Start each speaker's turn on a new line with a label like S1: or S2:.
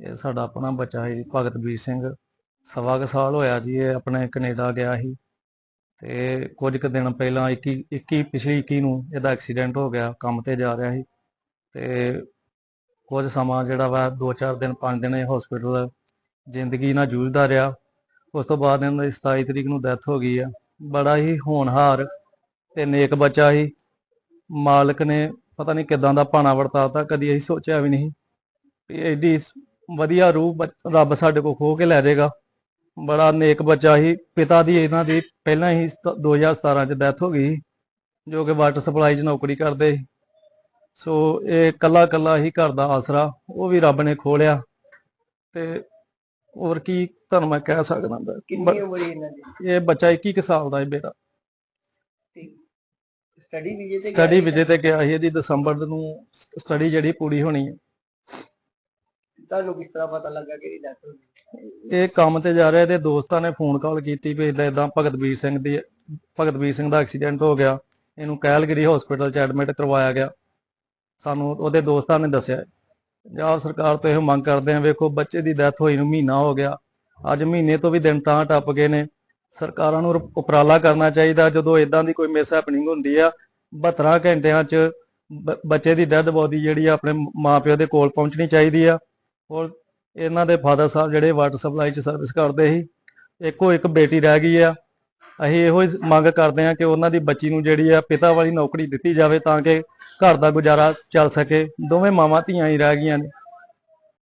S1: ਇਹ ਸਾਡਾ ਆਪਣਾ ਬੱਚਾ ਹੈ ਜੀ ਭਗਤਵੀਰ ਸਿੰਘ। ਸਵਾ ਕੁ ਸਾਲ ਹੋਇਆ ਜੀ ਇਹ ਆਪਣੇ ਕੈਨੇਡਾ ਗਿਆ ਸੀ। ਤੇ ਕੁਝ ਕੁ ਦਿਨ ਪਹਿਲਾਂ 21 21 ਪਿਛਲੀ 21 ਨੂੰ ਇਹਦਾ ਐਕਸੀਡੈਂਟ ਹੋ ਗਿਆ, ਕੰਮ ਤੇ ਜਾ ਰਿਹਾ ਸੀ। ਤੇ ਕੁਝ ਸਮਾਂ ਜਿਹੜਾ ਵਾ 2-4 ਦਿਨ 5 ਦਿਨ ਇਹ ਹਸਪੀਟਲ ਜ਼ਿੰਦਗੀ ਨਾਲ ਜੂਝਦਾ ਰਿਹਾ। ਉਸ ਤੋਂ ਬਾਅਦ ਇਹਨਾਂ ਦੀ 27 ਤਰੀਕ ਨੂੰ ਡੈਥ ਹੋ ਗਈ ਆ। ਬੜਾ ਹੀ ਹੋਣਹਾਰ ਤੇ ਨੇਕ ਬੱਚਾ ਸੀ। ਮਾਲਕ ਨੇ ਪਤਾ ਨਹੀਂ ਕਿਦਾਂ ਦਾ ਭਾਣਾ ਵਰਤਾਤਾ, ਕਦੀ ਅਸੀਂ ਸੋਚਿਆ ਵੀ ਨਹੀਂ। ਐਡੀ ਵਧੀਆ ਰੂਹ ਰੱਬ ਸਾਡੇ ਕੋਲ ਖੋ ਕੇ ਲੈ ਜਾਏਗਾ। ਬੜਾ ਨੇਕ ਬੱਚਾ ਸੀ। ਪਿਤਾ ਦੀ ਇਹਨਾਂ ਦੀ ਪਹਿਲਾਂ ਹੀ ਸਤ- 2017 ਚ ਡੈਥ ਹੋ ਗਈ ਜੋ ਕਿ ਵਾਟਰ ਸਪਲਾਈ 'ਚ ਨੌਕਰੀ ਕਰਦੇ ਸੀ। ਇਹ ਕੱਲਾ ਕੱਲਾ ਹੀ ਘਰ ਦਾ ਆਸਰਾ ਉਹ ਵੀ ਰੱਬ ਨੇ ਖੋਲਿਆ ਤੇ ਹੋਰ ਕੀ ਤੁਹਾਨੂੰ ਮੈਂ ਕਹਿ ਸਕਦਾ ਬ-
S2: ਕਿੰਨੀ ਉਮਰ ਹੈ ਇਹਨਾਂ ਦੀ?
S1: ਇਹ ਬੱਚਾ 21 ਕੁ ਸਾਲ ਦਾ ਹੈ ਬੇਟਾ।
S2: ਸਟੱਡੀ ਵੀਜ਼ੇ ਤੇ
S1: ਸਟੱਡੀ ਵਿਜੇ ਤੇ ਗਿਆ ਸੀ। ਇਹਦੀ ਦਸੰਬਰ ਨੂੰ ਸਟੱਡੀ ਜਿਹੜੀ ਪੂਰੀ ਹੋਣੀ ਹੈ।
S2: ਤੁਹਾਨੂੰ ਕਿਸ ਤਰ੍ਹਾਂ ਪਤਾ ਲੱਗਾ ਕਿ ਇਹਦੀ ਡੈਥ ਹੋ ਗਈ।
S1: ਇਹ ਕੰਮ ਤੇ ਜਾ ਰਿਹਾ, ਇਹਦੇ ਦੋਸਤਾਂ ਨੇ ਫੋਨ ਕਾਲ ਕੀਤੀ ਵੀ ਇਦਾਂ ਇਦਾਂ ਭਗਤਵੀਰ ਸਿੰਘ ਦੀ ਭਗਤਵੀਰ ਸਿੰਘ ਦਾ ਐਕਸੀਡੈਂਟ ਹੋ ਗਿਆ। ਇਹਨੂੰ ਕੈਲਗਰੀ ਹਸਪੀਟਲ 'ਚ ਐਡਮਿਟ ਕਰਵਾਇਆ ਗਿਆ। ਸਾਨੂੰ ਉਹਦੇ ਦੋਸਤਾਂ ਨੇ ਦੱਸਿਆ। ਪੰਜਾਬ ਸਰਕਾਰ ਤੋਂ ਇਹ ਮੰਗ ਕਰਦੇ ਆ, ਵੇਖੋ ਬੱਚੇ ਦੀ ਡੈਥ ਹੋਈ ਨੂੰ ਮਹੀਨਾ ਹੋ ਗਿਆ। ਅੱਜ ਮਹੀਨੇ ਤੋਂ ਵੀ ਦਿਨ ਤਾਂ ਟੱਪ ਗਏ ਨੇ। ਸਰਕਾਰਾਂ ਨੂੰ ਉਪਰਾਲਾ ਕਰਨਾ ਚਾਹੀਦਾ। ਜਦੋਂ ਇਦਾਂ ਦੀ ਕੋਈ ਮਿਸ ਹੈਪਨਿੰਗ ਹੁੰਦੀ ਆ 72 ਘੰਟਿਆਂ 'ਚ ਬੱਚੇ ਦੀ ਡੈੱਡ ਬੋਡੀ ਜਿਹੜੀ ਆ ਆਪਣੇ ਮਾਪਿਓ ਦੇ ਕੋਲ ਪਹੁੰਚਣੀ ਚਾਹੀਦੀ ਆ। ਔਰ ਇਹਨਾਂ ਦੇ ਫਾਦਰ ਸਾਹਿਬ ਜਿਹੜੇ ਵਾਟਰ ਸਪਲਾਈ 'ਚ ਸਰਵਿਸ ਕਰਦੇ ਸੀ, ਇੱਕੋ ਇੱਕ ਬੇਟੀ ਰਹਿ ਗਈ ਆ। ਅਸੀਂ ਇਹੋ ਹੀ ਮੰਗ ਕਰਦੇ ਹਾਂ ਕਿ ਉਹਨਾਂ ਦੀ ਬੱਚੀ ਨੂੰ ਜਿਹੜੀ ਆ ਪਿਤਾ ਵਾਲੀ ਨੌਕਰੀ ਦਿੱਤੀ ਜਾਵੇ ਤਾਂ ਕਿ ਘਰ ਦਾ ਗੁਜ਼ਾਰਾ ਚੱਲ ਸਕੇ। ਦੋਵੇਂ ਮਾਵਾਂ ਧੀਆਂ ਹੀ ਰਹਿ ਗਈਆਂ ਨੇ।